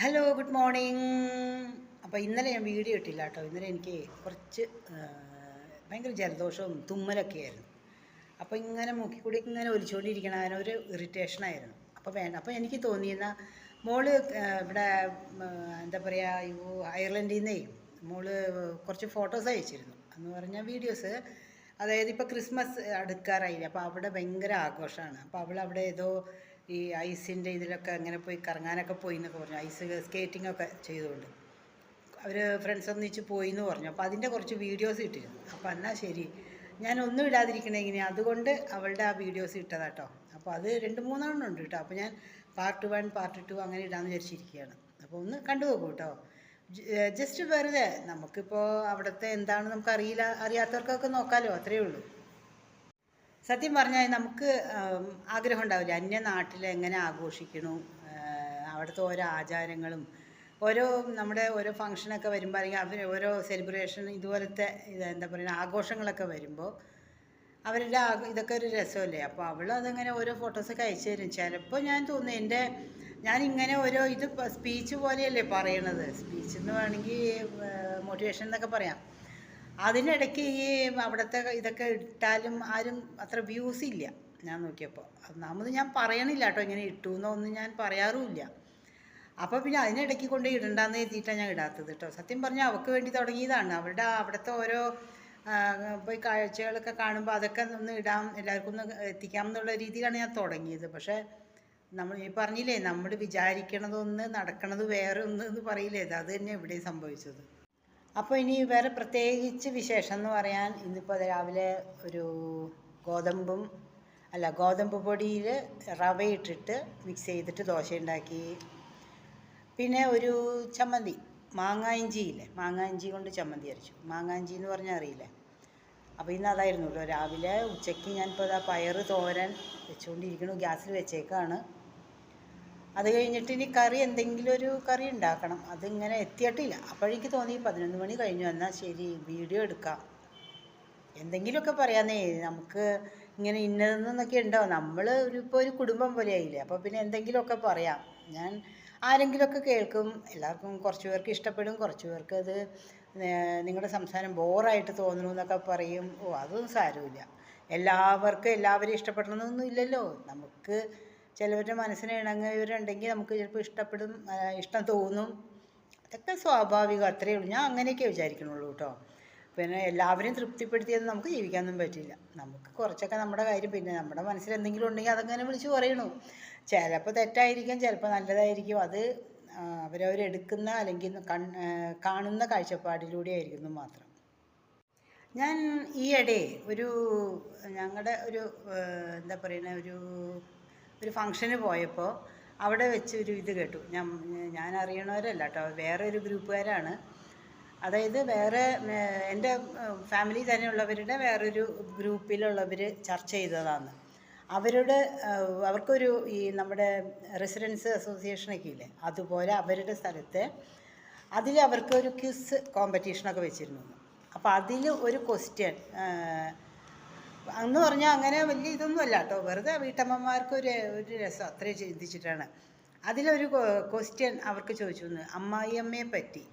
Hello good morning അപ്പോൾ ഇന്നലെ ഞാൻ വീഡിയോ ഇട്ടില്ല കേട്ടോ. ഇന്നലെ എനിക്ക് കുറച്ച് ഭയങ്കര ജലദോഷവും തുമ്മലൊക്കെ ആയിരുന്നു. അപ്പോൾ ഇങ്ങനെ മൂക്കിക്കൂടി ഇങ്ങനെ ഒലിച്ചുകൊണ്ടിരിക്കണം ഒരു ഇറിറ്റേഷനായിരുന്നു അപ്പോൾ വേണ്ട അപ്പോൾ എനിക്ക് തോന്നിയെന്ന മോൾ ഇവിടെ എന്താ പറയുക യു അയർലൻഡിൽ നിന്നേ മോൾ കുറച്ച് ഫോട്ടോസ് അയച്ചിരുന്നു. എന്ന് പറഞ്ഞാൽ വീഡിയോസ് അതായത് ഇപ്പോൾ ക്രിസ്മസ് അടുക്കാറായില്ലേ. അപ്പോൾ അവിടെ ഭയങ്കര ആഘോഷമാണ്. അപ്പോൾ അവൾ അവിടെ ഏതോ ഈ ഐസിന്റെ ഇതിലൊക്കെ അങ്ങനെ പോയി കറങ്ങാനൊക്കെ പോയി എന്നൊക്കെ പറഞ്ഞു. ഐസ് സ്കേറ്റിംഗ് ഒക്കെ ചെയ്തുകൊണ്ട് അവർ ഫ്രണ്ട്സ് ഒന്നിച്ച് പോയി എന്ന് പറഞ്ഞു. അപ്പോൾ അതിന്റെ കുറച്ച് വീഡിയോസ് ഇട്ടിരുന്നു. അപ്പോൾ എന്നാൽ ശരി. ഞാൻ ഒന്നും ഇടാതിരിക്കണേ ഇങ്ങനെ. അതുകൊണ്ട് അവളുടെ ആ വീഡിയോസ് ഇട്ടതാട്ടോ. അപ്പോൾ അത് രണ്ട് മൂന്നെണ്ണം ഉണ്ട് കേട്ടോ. അപ്പോൾ ഞാൻ പാർട്ട് വൺ പാർട്ട് ടു അങ്ങനെ ഇടാമെന്ന് വിചാരിച്ചിരിക്കുകയാണ്. അപ്പോൾ ഒന്ന് കണ്ടു നോക്കൂ കേട്ടോ. ജസ്റ്റ് വെറുതെ നമുക്കിപ്പോൾ അവിടുത്തെ എന്താണ് നമുക്ക് അറിയില്ല അറിയാത്തവർക്കൊക്കെ നോക്കാമല്ലോ അത്രയേ ഉള്ളൂ. സത്യം പറഞ്ഞാൽ നമുക്ക് ആഗ്രഹം ഉണ്ടാവില്ല അന്യ നാട്ടിൽ എങ്ങനെ ആഘോഷിക്കണു? അവിടുത്തെ ഓരോ ആചാരങ്ങളും ഓരോ നമ്മുടെ ഓരോ ഫങ്ഷനൊക്കെ വരുമ്പോൾ അല്ലെങ്കിൽ അവർ ഓരോ സെലിബ്രേഷൻ ഇതുപോലത്തെ ഇത് എന്താ പറയുക ആഘോഷങ്ങളൊക്കെ വരുമ്പോൾ അവരുടെ ഇതൊക്കെ ഒരു രസമല്ലേ? അപ്പോൾ അവൾ അതങ്ങനെ ഓരോ ഫോട്ടോസൊക്കെ അയച്ചു തരും. ചിലപ്പോൾ ഞാൻ തോന്നുന്നു എന്റെ ഞാനിങ്ങനെ ഓരോ ഇത് സ്പീച്ച് പോലെയല്ലേ പറയണത്. സ്പീച്ച് എന്ന് വേണമെങ്കിൽ മോട്ടിവേഷൻ എന്നൊക്കെ പറയാം. അതിനിടയ്ക്ക് ഈ അവിടുത്തെ ഇതൊക്കെ ഇട്ടാലും ആരും അത്ര വ്യൂസ് ഇല്ല. ഞാൻ നോക്കിയപ്പോൾ ഒന്നാമത് ഞാൻ പറയണില്ല കേട്ടോ ഇങ്ങനെ ഇട്ടു എന്നൊന്നും ഞാൻ പറയാറുമില്ല. അപ്പോൾ പിന്നെ അതിനിടയ്ക്ക് കൊണ്ട് ഇടണ്ടെന്ന് എഴുതിയിട്ടാണ് ഞാൻ ഇടാത്തത് കേട്ടോ സത്യം പറഞ്ഞാൽ അവൾക്ക് വേണ്ടി തുടങ്ങിയതാണ്. അവരുടെ അവിടുത്തെ ഓരോ പോയി കാഴ്ചകളൊക്കെ കാണുമ്പോൾ അതൊക്കെ ഒന്ന് ഇടാം എല്ലാവർക്കും ഒന്ന് എത്തിക്കാം എന്നുള്ള രീതിയിലാണ് ഞാൻ തുടങ്ങിയത്. പക്ഷേ നമ്മൾ ഈ പറഞ്ഞില്ലേ നമ്മൾ വിചാരിക്കണതൊന്ന് നടക്കണത് വേറെ ഒന്ന് എന്ന് പറയില്ലേ? അത് തന്നെ ഇവിടെയും സംഭവിച്ചത്. അപ്പോൾ ഇനി വേറെ പ്രത്യേകിച്ച് വിശേഷം എന്ന് പറയാൻ ഇന്നിപ്പോൾ രാവിലെ ഒരു ഗോതമ്പും അല്ല ഗോതമ്പ് പൊടിയിൽ റവ ഇട്ടിട്ട് മിക്സ് ചെയ്തിട്ട് ദോശ ഉണ്ടാക്കി പിന്നെ ഒരു ചമ്മന്തി മാങ്ങായിഞ്ചി ഇല്ലേ മാങ്ങായിഞ്ചി കൊണ്ട് ചമ്മന്തി അരച്ചു. മാങ്ങായിഞ്ചി എന്ന് പറഞ്ഞാൽ അറിയില്ലേ? അപ്പോൾ ഇന്ന് അതായിരുന്നു കേട്ടോ രാവിലെ ഉച്ചയ്ക്ക് ഞാനിപ്പോൾ അതാ പയറ് തോരൻ വെച്ചുകൊണ്ടിരിക്കണു ഗ്യാസിൽ വെച്ചേക്കാണ്. അത് കഴിഞ്ഞിട്ട് ഇനി കറി എന്തെങ്കിലും ഒരു കറി ഉണ്ടാക്കണം. അതിങ്ങനെ എത്തിയിട്ടില്ല. അപ്പോഴെനിക്ക് തോന്നി പതിനൊന്ന് മണി കഴിഞ്ഞു. എന്നാൽ ശരി വീഡിയോ എടുക്കാം. എന്തെങ്കിലുമൊക്കെ പറയാന്നേ. നമുക്ക് ഇങ്ങനെ ഇന്നതെന്നൊക്കെ ഉണ്ടോ? നമ്മൾ ഒരു ഇപ്പോൾ ഒരു കുടുംബം പോലെ ആയില്ലേ? അപ്പോൾ പിന്നെ എന്തെങ്കിലുമൊക്കെ പറയാം. ഞാൻ ആരെങ്കിലുമൊക്കെ കേൾക്കും. എല്ലാവർക്കും കുറച്ച് പേർക്ക് ഇഷ്ടപ്പെടും. കുറച്ച് പേർക്ക് അത് നിങ്ങളുടെ സംസാരം ബോറായിട്ട് തോന്നുന്നു എന്നൊക്കെ പറയും. ഓ അതൊന്നും സാരമില്ല. എല്ലാവർക്കും എല്ലാവരെയും ഇഷ്ടപ്പെടണമെന്നൊന്നും ഇല്ലല്ലോ. നമുക്ക് ചിലവരുടെ മനസ്സിന് ഇണങ്ങിയവരുണ്ടെങ്കിൽ നമുക്ക് ചിലപ്പോൾ ഇഷ്ടപ്പെടും ഇഷ്ടം തോന്നും. അതൊക്കെ സ്വാഭാവികം അത്രയേ ഉള്ളൂ. ഞാൻ അങ്ങനെയൊക്കെ വിചാരിക്കണുള്ളൂ കേട്ടോ. പിന്നെ എല്ലാവരെയും തൃപ്തിപ്പെടുത്തിയത് നമുക്ക് ജീവിക്കാനൊന്നും പറ്റില്ല. നമുക്ക് കുറച്ചൊക്കെ നമ്മുടെ കാര്യം പിന്നെ നമ്മുടെ മനസ്സിൽ എന്തെങ്കിലും ഉണ്ടെങ്കിൽ അതങ്ങനെ വിളിച്ച് പറയണു. ചിലപ്പോൾ തെറ്റായിരിക്കും ചിലപ്പോൾ നല്ലതായിരിക്കും. അത് അവരവരെടുക്കുന്ന അല്ലെങ്കിൽ കൺ കാണുന്ന കാഴ്ചപ്പാടിലൂടെ ആയിരിക്കുന്നു മാത്രം. ഞാൻ ഈയിടെ ഒരു ഞങ്ങളുടെ ഒരു എന്താ പറയുന്ന ഒരു ഒരു ഫംഗ്ഷന് പോയപ്പോൾ അവിടെ വെച്ച് ഒരു ഇത് കേട്ടു. ഞാൻ ഞാൻ അറിയണവരല്ല കേട്ടോ വേറെ ഒരു ഗ്രൂപ്പുകാരാണ്. അതായത് വേറെ എന്റെ ഫാമിലി തന്നെയുള്ളവരുടെ വേറൊരു ഗ്രൂപ്പിലുള്ളവർ ചർച്ച ചെയ്തതാണ്. അവരുടെ അവർക്കൊരു ഈ നമ്മുടെ റെസിഡൻസ് അസോസിയേഷനൊക്കെ ഇല്ലേ അതുപോലെ അവരുടെ സ്ഥലത്തെ അതിൽ അവർക്ക് ഒരു ക്വിസ് കോമ്പറ്റീഷനൊക്കെ വെച്ചിരുന്നു. അപ്പോൾ അതിൽ ഒരു ക്വസ്റ്റ്യൻ എന്ന് പറഞ്ഞാൽ അങ്ങനെ വലിയ ഇതൊന്നും അല്ല കേട്ടോ വെറുതെ വീട്ടമ്മമാർക്ക് ഒരു ഒരു രസം അത്രയും ചിന്തിച്ചിട്ടാണ്. അതിലൊരു ക്വസ്റ്റ്യൻ അവർക്ക് ചോദിച്ചു അമ്മായിയമ്മയെ പറ്റി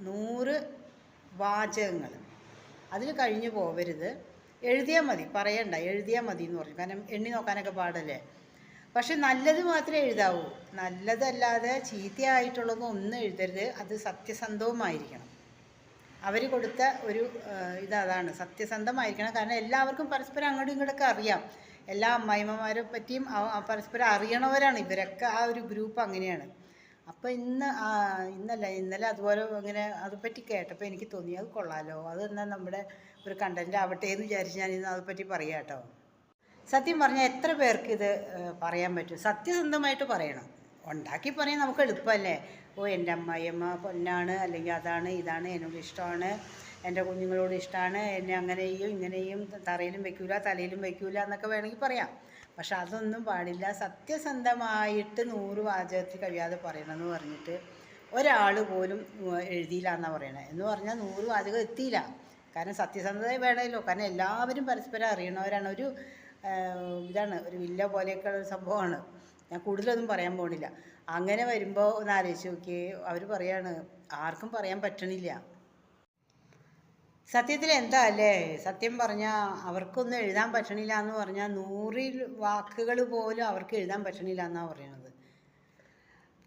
നൂറ് വാചകങ്ങൾ അതിൽ കഴിഞ്ഞു പോവരുത്. എഴുതിയാൽ മതി. പറയണ്ട. എഴുതിയാൽ മതി എന്ന് പറഞ്ഞു. കാരണം എണ്ണി നോക്കാനൊക്കെ പാടല്ലേ. പക്ഷെ നല്ലത് മാത്രമേ എഴുതാവൂ. നല്ലതല്ലാതെ ചീത്തയായിട്ടുള്ളതൊന്നും എഴുതരുത്. അത് സത്യസന്ധവുമായിരിക്കണം. അവർ കൊടുത്ത ഒരു ഇതതാണ് സത്യസന്ധമായിരിക്കണം. കാരണം എല്ലാവർക്കും പരസ്പരം അങ്ങോട്ടും ഇങ്ങോട്ടൊക്കെ അറിയാം. എല്ലാ അമ്മായിമ്മമാരെ പറ്റിയും പരസ്പരം അറിയണവരാണ്. ഇവരൊക്കെ ആ ഒരു ഗ്രൂപ്പ് അങ്ങനെയാണ്. അപ്പോൾ ഇന്ന് ഇന്നല്ല ഇന്നലെ അതുപോലെ ഇങ്ങനെ അതുപറ്റി കേട്ടപ്പോൾ എനിക്ക് തോന്നി അത് കൊള്ളാലോ? അത് എന്നാൽ നമ്മുടെ ഒരു കണ്ടന്റ് ആവട്ടെ എന്ന് വിചാരിച്ച് ഞാൻ ഇന്ന് അതുപറ്റി പറയാം കേട്ടോ സത്യം പറഞ്ഞാൽ എത്ര പേർക്ക് ഇത് പറയാൻ പറ്റും? സത്യസന്ധമായിട്ട് പറയണം. ഉണ്ടാക്കി പറയാൻ നമുക്ക് എളുപ്പമല്ലേ? ഓ എന്റെ അമ്മായിയമ്മ പൊന്നാണ് അല്ലെങ്കിൽ അതാണ് ഇതാണ് എന്നോട് ഇഷ്ടമാണ്. എന്റെ കുഞ്ഞുങ്ങളോട് ഇഷ്ടമാണ്. എന്നെ അങ്ങനെയും ഇങ്ങനെയും തറയിലും വെക്കൂല തലയിലും വെക്കൂല എന്നൊക്കെ വേണമെങ്കിൽ പറയാം. പക്ഷെ അതൊന്നും പാടില്ല. സത്യസന്ധമായിട്ട് നൂറ് വാചകത്തിൽ കഴിയാതെ പറയണമെന്ന് പറഞ്ഞിട്ട് ഒരാൾ പോലും എഴുതിയില്ല എന്നാണ് പറയണത് എന്ന് പറഞ്ഞാൽ നൂറ് വാചകം എത്തിയില്ല. കാരണം സത്യസന്ധത വേണമല്ലോ. കാരണം എല്ലാവരും പരസ്പരം അറിയണവരാണ്. ഒരു ഇതാണ് ഒരു വില്ല പോലെയൊക്കെ ഉള്ള ഒരു സംഭവമാണ്. ഞാൻ കൂടുതലൊന്നും പറയാൻ പോണില്ല. അങ്ങനെ വരുമ്പോൾ ഒന്ന് ആലോചിച്ച് നോക്കിയേ അവർ പറയാണ് ആർക്കും പറയാൻ പറ്റണില്ല. സത്യത്തിൽ എന്താ അല്ലേ? സത്യം പറഞ്ഞാൽ അവർക്കൊന്നും എഴുതാൻ പറ്റണില്ല എന്ന് പറഞ്ഞാൽ നൂറിൽ വാക്കുകൾ പോലും അവർക്ക് എഴുതാൻ പറ്റണില്ല എന്നാണ് പറയണത്.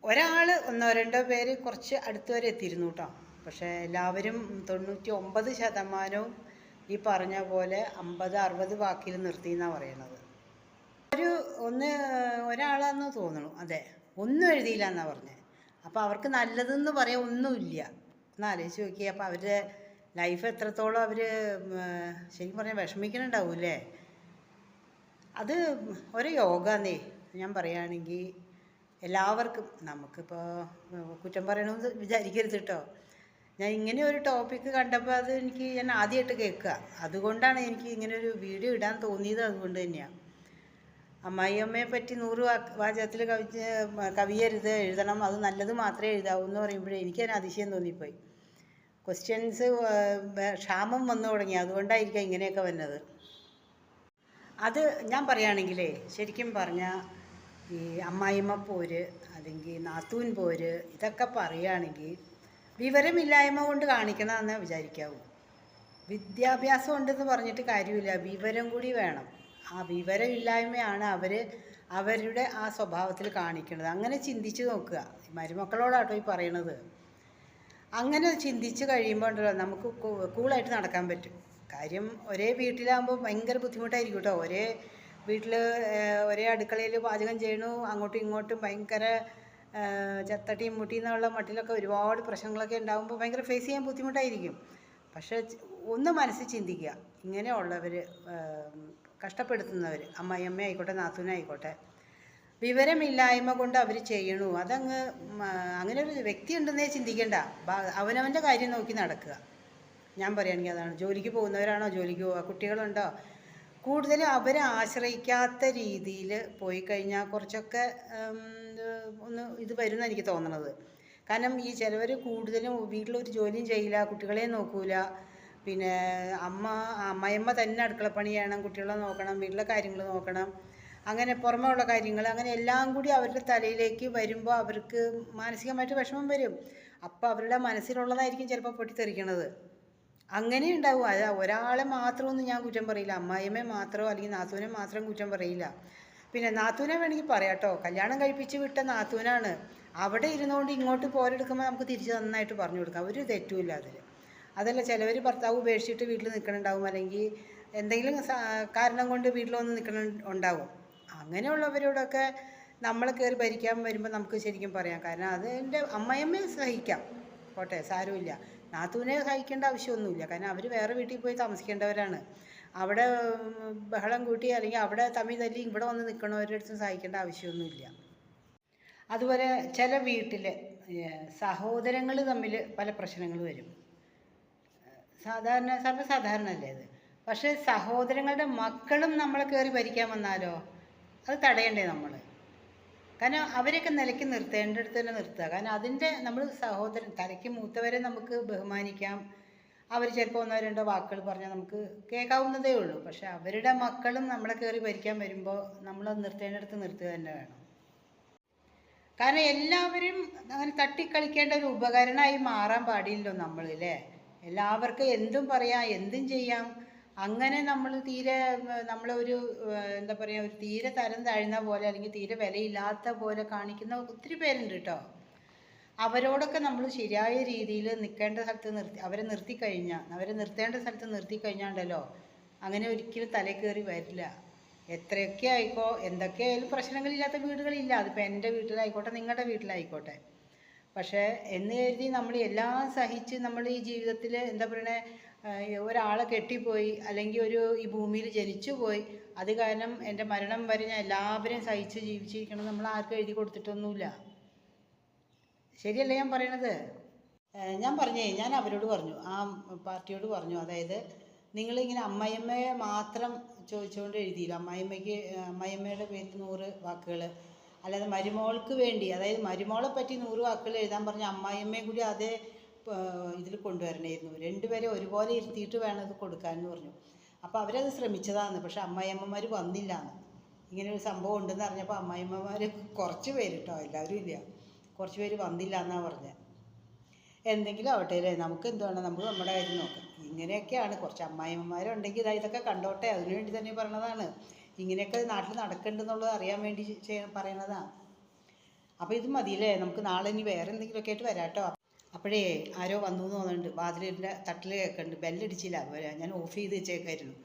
ഒരാൾ ഒന്നോ രണ്ടോ പേര് കുറച്ച് അടുത്ത് വരെ എത്തിയിരുന്നു കേട്ടോ പക്ഷേ എല്ലാവരും തൊണ്ണൂറ്റി ഒമ്പത് ശതമാനവും ഈ പറഞ്ഞ പോലെ അമ്പത് അറുപത് വാക്കിൽ നിർത്തി എന്നാണ് പറയണത്. ഒരു ഒന്ന് ഒരാളാന്ന് തോന്നുന്നു അതെ. ഒന്നും എഴുതിയില്ല എന്നാണ് പറഞ്ഞത് അപ്പോൾ അവർക്ക് നല്ലതെന്ന് പറയാൻ ഒന്നുമില്ല. ഒന്ന് ആലോചിച്ച് നോക്കി അപ്പോൾ അവരുടെ ലൈഫ് എത്രത്തോളം അവർ ശരിക്കും പറഞ്ഞാൽ വിഷമിക്കുന്നുണ്ടാവൂലേ അത് ഒരു യോഗന്നേ ഞാൻ പറയുകയാണെങ്കിൽ എല്ലാവർക്കും നമുക്കിപ്പോൾ കുറ്റം പറയണമെന്ന് വിചാരിക്കരുത് കേട്ടോ ഞാൻ ഇങ്ങനെ ഒരു ടോപ്പിക്ക് കണ്ടപ്പോൾ അത് എനിക്ക് ഞാൻ ആദ്യമായിട്ട് കേൾക്കുക അതുകൊണ്ടാണ് എനിക്ക് ഇങ്ങനെ ഒരു വീഡിയോ ഇടാൻ തോന്നിയത് അതുകൊണ്ട് തന്നെയാണ് അമ്മായിയമ്മയെ പറ്റി നൂറ് വാചകത്തിൽ കവിച്ച് കവിയരുത് എഴുതണം അത് നല്ലത് മാത്രമേ എഴുതാവൂ എന്ന് പറയുമ്പോഴേ എനിക്കതിന് അതിശയം തോന്നിപ്പോയി. ക്വസ്റ്റ്യൻസ് ക്ഷാമം വന്നു തുടങ്ങി. അതുകൊണ്ടായിരിക്കാം ഇങ്ങനെയൊക്കെ വന്നത്. അത് ഞാൻ പറയുകയാണെങ്കിലേ ശരിക്കും പറഞ്ഞാൽ ഈ അമ്മായിമ്മ പോര് അല്ലെങ്കിൽ നാത്തൂൻ പോര് ഇതൊക്കെ പറയുകയാണെങ്കിൽ വിവരമില്ലായ്മ കൊണ്ട് കാണിക്കണമെന്നേ വിചാരിക്കാവൂ. വിദ്യാഭ്യാസം ഉണ്ടെന്ന് പറഞ്ഞിട്ട് കാര്യമില്ല. വിവരം കൂടി വേണം. ആ വിവരമില്ലായ്മയാണ് അവർ അവരുടെ ആ സ്വഭാവത്തിൽ കാണിക്കുന്നത്. അങ്ങനെ ചിന്തിച്ച് നോക്കുക. മരുമക്കളോടാട്ടോ ഈ പറയണത്. അങ്ങനെ ചിന്തിച്ച് കഴിയുമ്പോൾ ഉണ്ടല്ലോ നമുക്ക് കൂളായിട്ട് നടക്കാൻ പറ്റും. കാര്യം ഒരേ വീട്ടിലാകുമ്പോൾ ഭയങ്കര ബുദ്ധിമുട്ടായിരിക്കും കേട്ടോ ഒരേ വീട്ടിൽ ഒരേ അടുക്കളയിൽ പാചകം ചെയ്യണു അങ്ങോട്ടും ഇങ്ങോട്ടും ഭയങ്കര ചത്തട്ടിയും മുട്ടി എന്നുള്ള മട്ടിലൊക്കെ ഒരുപാട് പ്രശ്നങ്ങളൊക്കെ ഉണ്ടാകുമ്പോൾ ഭയങ്കര ഫേസ് ചെയ്യാൻ ബുദ്ധിമുട്ടായിരിക്കും. പക്ഷേ ഒന്ന് മനസ്സിൽ ചിന്തിക്കുക. ഇങ്ങനെയുള്ളവർ കഷ്ടപ്പെടുത്തുന്നവർ അമ്മയമ്മ ആയിക്കോട്ടെ നാത്തൂനായിക്കോട്ടെ വിവരമില്ലായ്മ കൊണ്ട് അവർ ചെയ്യണു. അതങ്ങ് അങ്ങനെ ഒരു വ്യക്തി ഉണ്ടെന്നേ ചിന്തിക്കണ്ട അവനവന്റെ കാര്യം നോക്കി നടക്കുക. ഞാൻ പറയുകയാണെങ്കിൽ അതാണ്. ജോലിക്ക് പോകുന്നവരാണോ? ജോലിക്ക് പോവുക. കുട്ടികളുണ്ടോ? കൂടുതൽ അവരെ ആശ്രയിക്കാത്ത രീതിയിൽ പോയി കഴിഞ്ഞാൽ കുറച്ചൊക്കെ ഒന്ന് ഇത് വരുന്ന എനിക്ക് തോന്നണത്. കാരണം ഈ ചിലവർ കൂടുതലും വീട്ടിലൊരു ജോലിയും ചെയ്യില്ല കുട്ടികളെ നോക്കൂല. പിന്നെ അമ്മ അമ്മയമ്മ തന്നെ അടുക്കളപ്പണി ചെയ്യണം കുട്ടികളെ നോക്കണം വീട്ടിലെ കാര്യങ്ങൾ നോക്കണം. അങ്ങനെ പുറമെയുള്ള കാര്യങ്ങൾ അങ്ങനെ എല്ലാം കൂടി അവരുടെ തലയിലേക്ക് വരുമ്പോൾ അവർക്ക് മാനസികമായിട്ട് വിഷമം വരും. അപ്പോൾ അവരുടെ മനസ്സിലുള്ളതായിരിക്കും ചിലപ്പോൾ പൊട്ടിത്തെറിക്കണത്. അങ്ങനെ ഉണ്ടാവും. അത് ഒരാളെ മാത്രമൊന്നും ഞാൻ കുറ്റം പറയില്ല. അമ്മായിയമ്മയെ മാത്രമോ അല്ലെങ്കിൽ നാത്തൂനെ മാത്രം കുറ്റം പറയില്ല. പിന്നെ നാത്തൂനെ വേണമെങ്കിൽ പറയാം കേട്ടോ. കല്യാണം കഴിപ്പിച്ച് വിട്ട നാത്തൂനാണ്. അവിടെ ഇരുന്നുകൊണ്ട് ഇങ്ങോട്ട് പോരെടുക്കുമ്പോൾ നമുക്ക് തിരിച്ച് നന്നായിട്ട് പറഞ്ഞു കൊടുക്കാം. ഒരു തെറ്റുമില്ല അതിൽ അതല്ല ചിലവർ ഭർത്താവ് ഉപേക്ഷിച്ചിട്ട് വീട്ടിൽ നിൽക്കണുണ്ടാവും അല്ലെങ്കിൽ എന്തെങ്കിലും കാരണം കൊണ്ട് വീട്ടിൽ വന്ന് നിൽക്കണ ഉണ്ടാവും. അങ്ങനെയുള്ളവരോടൊക്കെ നമ്മൾ കയറി ഭരിക്കാൻ വരുമ്പോൾ നമുക്ക് ശരിക്കും പറയാം. കാരണം അത് എന്റെ അമ്മയമ്മയെ സഹിക്കാം. പോട്ടെ സാരമില്ല. നാത്തൂനെ സഹിക്കേണ്ട ആവശ്യമൊന്നുമില്ല. കാരണം അവർ വേറെ വീട്ടിൽ പോയി താമസിക്കേണ്ടവരാണ്. അവിടെ ബഹളം കൂട്ടി അല്ലെങ്കിൽ അവിടെ തമ്മിൽ തല്ലി ഇവിടെ വന്ന് നിൽക്കണവരുടെ അടുത്തും സഹിക്കേണ്ട ആവശ്യമൊന്നുമില്ല. അതുപോലെ ചില വീട്ടിൽ സഹോദരങ്ങൾ തമ്മിൽ പല പ്രശ്നങ്ങൾ വരും. സാധാരണ സർവസാധാരണല്ലേ അത്? പക്ഷേ സഹോദരങ്ങളുടെ മക്കളും നമ്മളെ കയറി ഭരിക്കാൻ വന്നാലോ? അത് തടയണ്ടേ നമ്മൾ കാരണം അവരെയൊക്കെ നിലയ്ക്ക് നിർത്തേണ്ടടുത്ത് തന്നെ നിർത്തുക. കാരണം അതിന്റെ നമ്മൾ സഹോദരൻ തലയ്ക്ക് മൂത്തവരെ നമുക്ക് ബഹുമാനിക്കാം. അവർ ചിലപ്പോൾ ഒന്നോ രണ്ടോ വാക്കുകൾ പറഞ്ഞാൽ നമുക്ക് കേൾക്കാവുന്നതേ ഉള്ളൂ. പക്ഷെ അവരുടെ മക്കളും നമ്മളെ കയറി ഭരിക്കാൻ വരുമ്പോൾ നമ്മൾ നിർത്തേണ്ടടുത്ത് നിർത്തുക തന്നെ വേണം. കാരണം എല്ലാവരും അങ്ങനെ തട്ടിക്കളിക്കേണ്ട ഒരു ഉപകരണമായി മാറാൻ പാടില്ലല്ലോ നമ്മൾ അല്ലേ എല്ലാവർക്കും എന്തും പറയാം എന്തും ചെയ്യാം. അങ്ങനെ നമ്മൾ തീരെ നമ്മൾ ഒരു എന്താ പറയുക ഒരു തീരെ തരം താഴ്ന്ന പോലെ അല്ലെങ്കിൽ തീരെ വിലയില്ലാത്ത പോലെ കാണിക്കുന്ന ഒത്തിരി പേരുണ്ട് കേട്ടോ. അവരോടൊക്കെ നമ്മൾ ശരിയായ രീതിയിൽ നിൽക്കേണ്ട സ്ഥലത്ത് നിർത്തി അവരെ നിർത്തി കഴിഞ്ഞാൽ അവരെ നിർത്തേണ്ട സ്ഥലത്ത് നിർത്തി കഴിഞ്ഞാണ്ടല്ലോ അങ്ങനെ ഒരിക്കലും തല കയറി വരില്ല. എത്രയൊക്കെ ആയിക്കോ എന്തൊക്കെ ആയാലും പ്രശ്നങ്ങളില്ലാത്ത വീടുകളില്ല. അതിപ്പോൾ എന്റെ വീട്ടിലായിക്കോട്ടെ നിങ്ങളുടെ വീട്ടിലായിക്കോട്ടെ. പക്ഷേ എന്ന് കരുതി നമ്മൾ എല്ലാം സഹിച്ച് നമ്മൾ ഈ ജീവിതത്തിൽ എന്താ പറയണേ ഒരാളെ കെട്ടിപ്പോയി അല്ലെങ്കിൽ ഒരു ഈ ഭൂമിയിൽ ജനിച്ചു പോയി അത് കാരണം എന്റെ മരണം വരെ ഞാൻ എല്ലാവരെയും സഹിച്ച് ജീവിച്ചിരിക്കണം നമ്മൾ ആർക്കും എഴുതി കൊടുത്തിട്ടൊന്നുമില്ല. ശരിയല്ലേ ഞാൻ പറയണത്? ഞാൻ പറഞ്ഞേ ഞാൻ അവരോട് പറഞ്ഞു ആ പാർട്ടിയോട് പറഞ്ഞു. അതായത് നിങ്ങളിങ്ങനെ അമ്മയമ്മയെ മാത്രം ചോദിച്ചുകൊണ്ട് എഴുതിയില്ല. അമ്മയമ്മയ്ക്ക് അമ്മായിമ്മയുടെ പേരിൽ നൂറ് വാക്കുകൾ. അല്ലാതെ മരുമോൾക്ക് വേണ്ടി അതായത് മരുമോളെ പറ്റി നൂറ് വാക്കുകൾ എഴുതാൻ പറഞ്ഞ അമ്മായിയമ്മയും കൂടി അതേ ഇതിൽ കൊണ്ടുവരണമായിരുന്നു രണ്ടുപേരെ ഒരുപോലെ ഇരുത്തിയിട്ട് വേണം ഇത് കൊടുക്കാൻ എന്ന് പറഞ്ഞു. അപ്പോൾ അവരത് ശ്രമിച്ചതാണ്. പക്ഷെ അമ്മായിയമ്മമാർ വന്നില്ല എന്ന് ഇങ്ങനെ ഒരു സംഭവം ഉണ്ടെന്ന് അറിഞ്ഞപ്പോൾ അമ്മായിയമ്മമാർ കുറച്ച് പേര് കേട്ടോ എല്ലാവരും ഇല്ല. കുറച്ച് പേര് വന്നില്ല എന്നാണ് പറഞ്ഞത് എന്തെങ്കിലും ആവട്ടെ അല്ലേ? നമുക്ക് എന്തുവാണ് നമുക്ക് നമ്മുടെ കാര്യം നോക്കാം. ഇങ്ങനെയൊക്കെയാണ്. കുറച്ച് അമ്മായിമ്മമാരുണ്ടെങ്കിൽ ഇതാ ഇതൊക്കെ കണ്ടോട്ടെ. അതിനുവേണ്ടി തന്നെ പറഞ്ഞതാണ്. ഇങ്ങനെയൊക്കെ നാട്ടിൽ നടക്കുന്നുണ്ടെന്നുള്ളത് അറിയാൻ വേണ്ടി പറയണതാണ് അപ്പോൾ ഇത് മതിയല്ലേ? നമുക്ക് നാളെ ഇനി വേറെ എന്തെങ്കിലുമൊക്കെ ആയിട്ട് വരാട്ടോ. അപ്പോഴേ ആരോ വന്നു എന്ന് തോന്നുന്നുണ്ട്. വാതിലിന്റെ തട്ടിൽ കേൾക്കുന്നുണ്ട് ബെല്ലടിച്ചില്ല. ഞാൻ ഓഫ് ചെയ്ത് വെച്ചേക്കായിരുന്നു.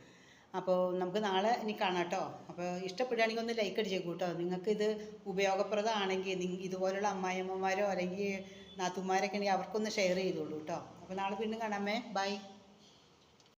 അപ്പോൾ നമുക്ക് നാളെ ഇനി കാണാം കേട്ടോ അപ്പോൾ ഇഷ്ടപ്പെടുകയാണെങ്കിൽ ഒന്ന് ലൈക്ക് അടിച്ചേക്കൂ കേട്ടോ നിങ്ങൾക്ക് ഇത് ഉപയോഗപ്രദമാണെങ്കിൽ ഇതുപോലുള്ള അമ്മായിയമ്മമാരോ അല്ലെങ്കിൽ നാത്തുമാരൊക്കെ ഉണ്ടെങ്കിൽ അവർക്കൊന്ന് ഷെയർ ചെയ്തോളൂ കേട്ടോ അപ്പോൾ നാളെ വീണ്ടും കാണാമേ ബൈ